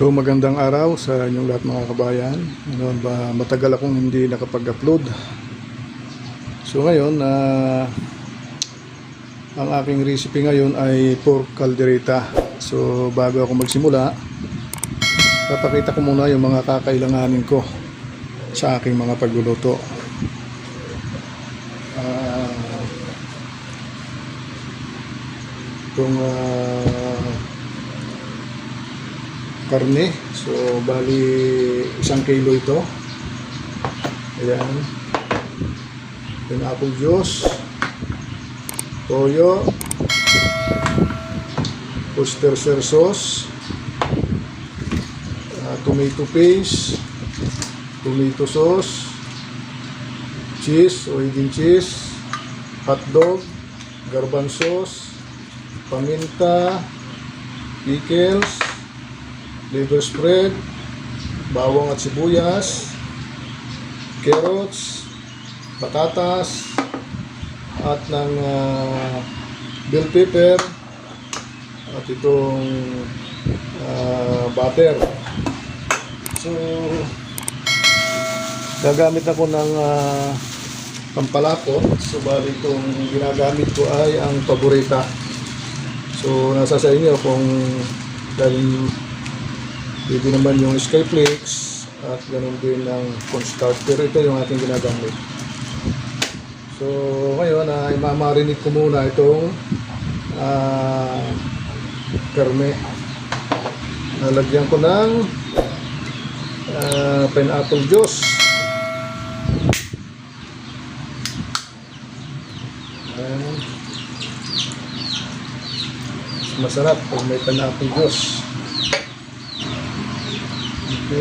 So magandang araw sa inyong lahat mga kabayan. Ano ba matagal akong hindi nakapag-upload. So ngayon ah, ang aking recipe ngayon ay pork caldereta. So bago ako magsimula, papakita ko muna yung mga kakailanganin ko sa aking mga pagluluto. Ah, itong ah, karne. So, bali isang kilo ito. Ayan. Yung apple juice. Toyo. Worcestershire sauce. ah, tomato paste. Tomato sauce. Cheese, oiled cheese. Hotdog. Garbanzos. Paminta. Pickles liver spread, bawang at sibuyas, carrots, patatas, at ng ah, bell pepper, at itong ah, butter. So, gagamit ako ng uh, pampalapot. So, bali itong ginagamit ko ay ang paborita. So, nasa sa inyo kung dahil Pwede naman yung Skyflakes at ganun din ng cornstarch. Pero ito yung ating ginagamit. So, ngayon ay mamarinig ko muna itong ah, karne. Nalagyan ko ng ah, pineapple juice. Ayan. Masarap pag may pineapple juice. At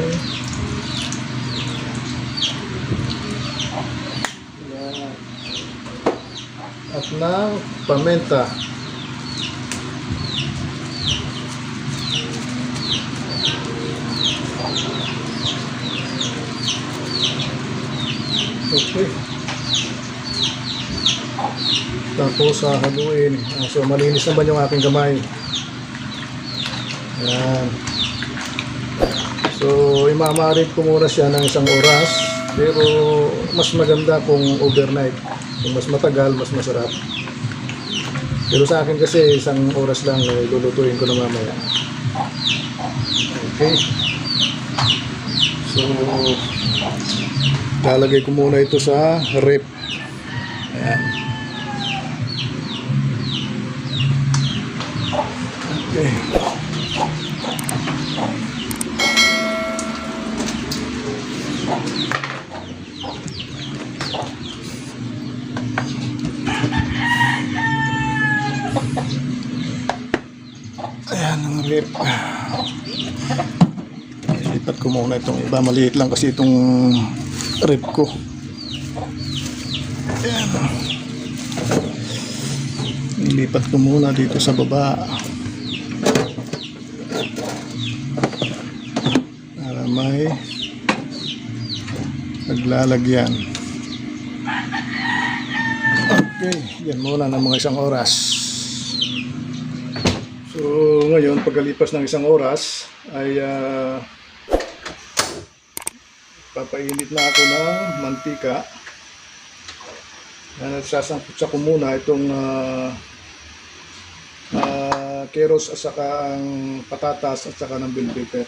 ng pamenta. Okay. Tapos hahaluin. Ah, so malinis naman yung aking kamay. Yan. So, imamarit ko muna siya ng isang oras. Pero, mas maganda kung overnight. Kung mas matagal, mas masarap. Pero sa akin kasi, isang oras lang, eh, lulutuin ko na mamaya. Okay. So, lalagay ko muna ito sa rep. Ayan. Okay. Rip. Lipat ko muna itong iba. Maliit lang kasi itong rip ko. Ayan. Ilipat ko muna dito sa baba. Para may naglalagyan. Okay, yan muna ng mga isang oras. So, ngayon, pagkalipas ng isang oras, ay ah, papainit na ako ng mantika. At sasangkutsa ko muna itong uh, keros at saka ang patatas at saka ng bell pepper.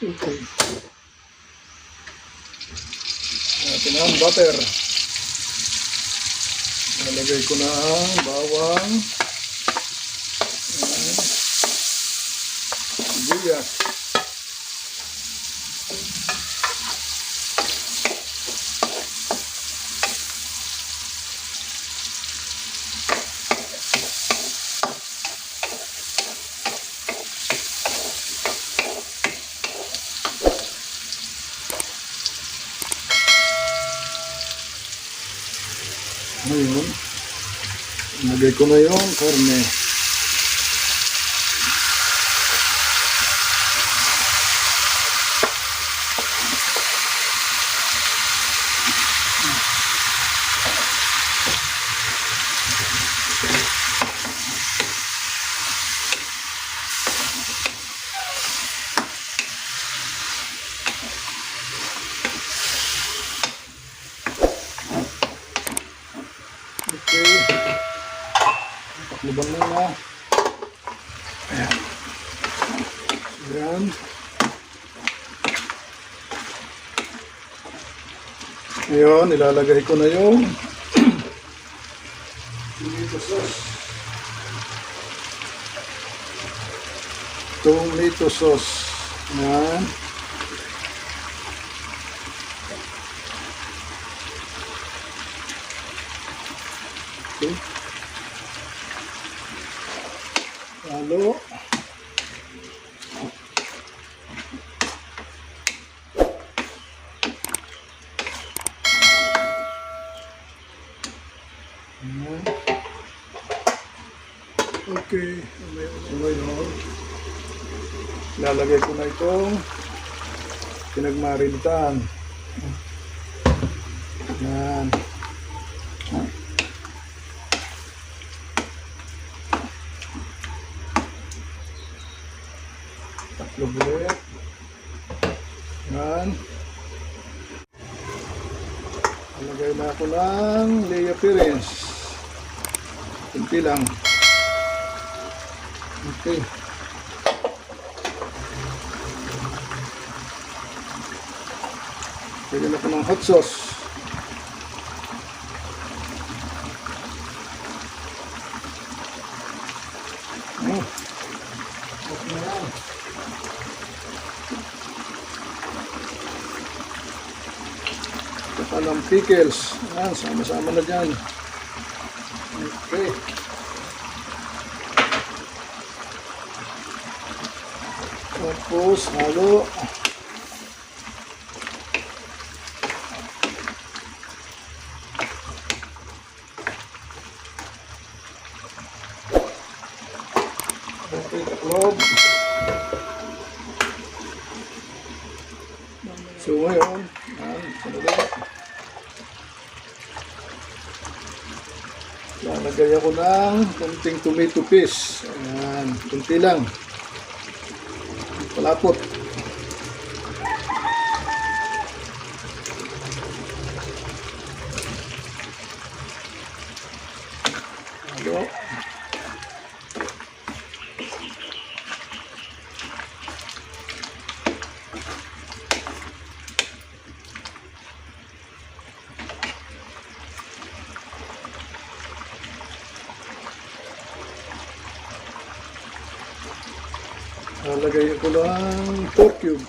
Okay. Natin ang butter. Nalagay ko na ang bawang. Nalagay ko na yung karne. Okay. Takluban muna. Ayan. Ayan. Ngayon, ilalagay ko na yung tomato sauce. Tomato sauce. Ayan. Okay. Halo. Ayan. Okay. So ngayon, lalagay ko na itong pinagmarintan. Yan. Tatlo bulit. Yan. Alagay na ako ng lay appearance. Kunti lang. Okay. Lagyan ako ng hot sauce. Oh. Okay na yan. Saka ng pickles. Ayan, sama-sama na dyan. Okay. Tapos, halo. Okay, taklob. So ngayon, yan, sandali. Lalagay ako ng kunting tomato paste. Ayan, kunti lang. Palapot. Halo. Lalagay ko lang pork cube.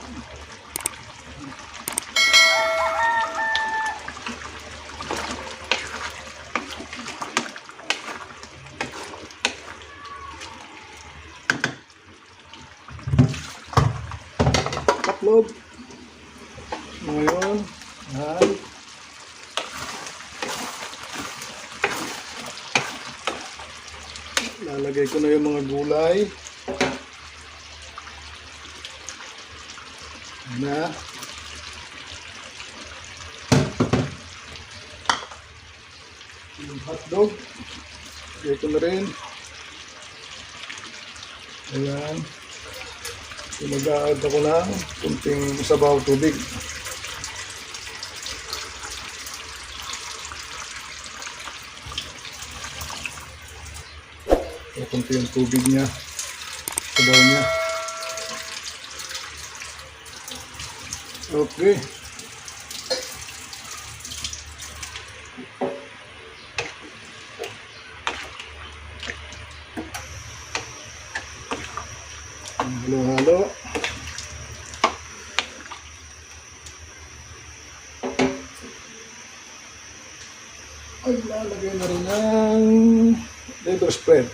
Tatlog. Ngayon, yan. Lalagay ko na yung mga gulay. Na. Yung hotdog. Ito na rin. Ayan. Mag-add ako ng kunting sabaw tubig. Kunti yung tubig niya. Sabaw niya Okay. Halo-halo. Ay, lalagay na rin ng liver spread.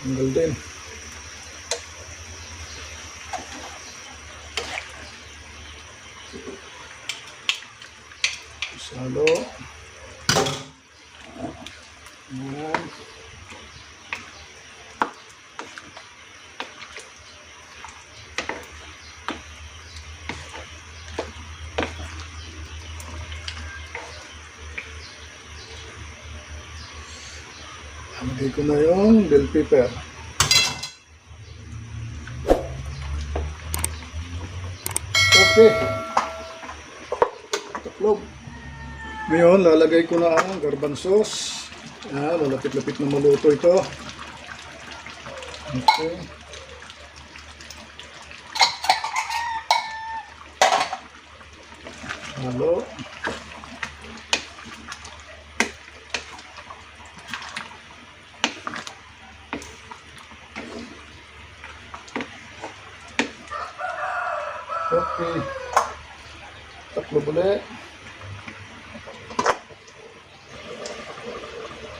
Single din. Salo. Yan. Lagay ko na yung bell pepper. Okay. Ngayon, lalagay ko na ang garbanzos. Ah, malapit-lapit na maluto ito. Okay. Halo. Okay. Taklo ulit.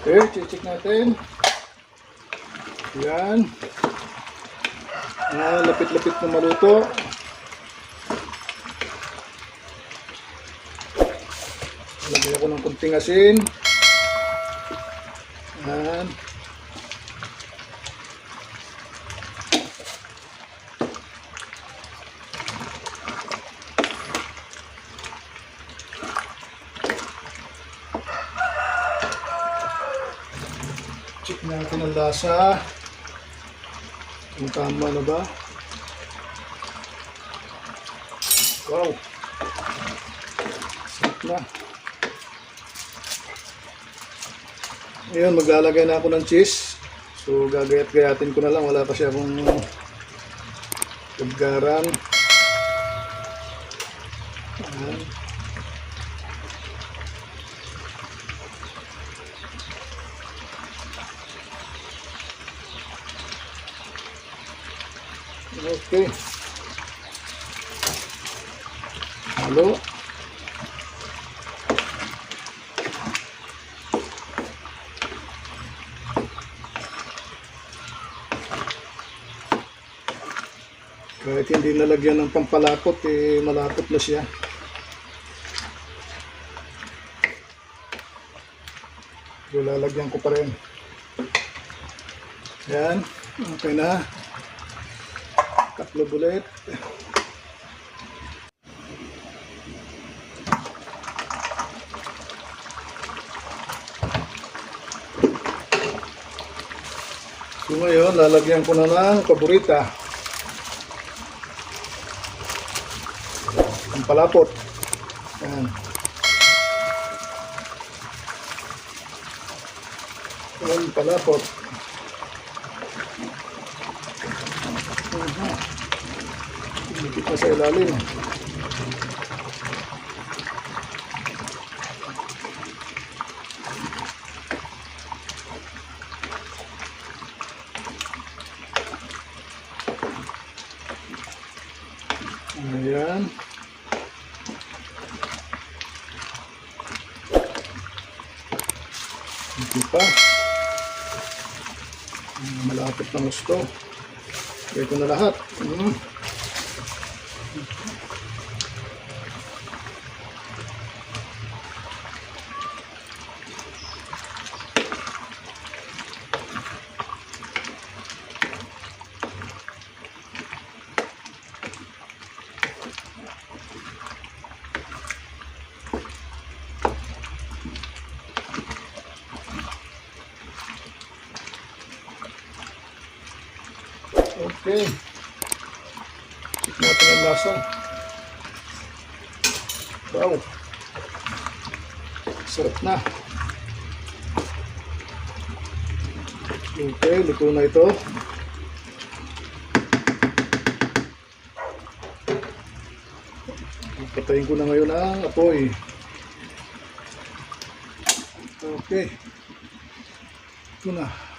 Okay, chichik natin. Yan. Ah, lapit-lapit na maluto. Lagyan ako ng kunting asin. Yan. Check natin ang lasa. Kung tama na ba? Wow! Sarap na. Ngayon, maglalagay na ako ng cheese. So, gagayat-gayatin ko na lang. Wala pa siya akong paggaran. Ayan. Okay. Halo. Kahit hindi nalagyan ng pampalapot, eh, malapot na siya. So, lalagyan ko pa rin. Yan. Okay na. Tatlo ulit. So ngayon, lalagyan ko na ng paborita. Palapot. Yan. Yan, palapot. Dikit na sa ilalim. Ayan. Hindi pa. Malapit na gusto. Gawin ko na lahat. Mm. Wow. Sarap na. Okay, luto na ito. Patayin ko na ngayon ang apoy. Okay. Ito na.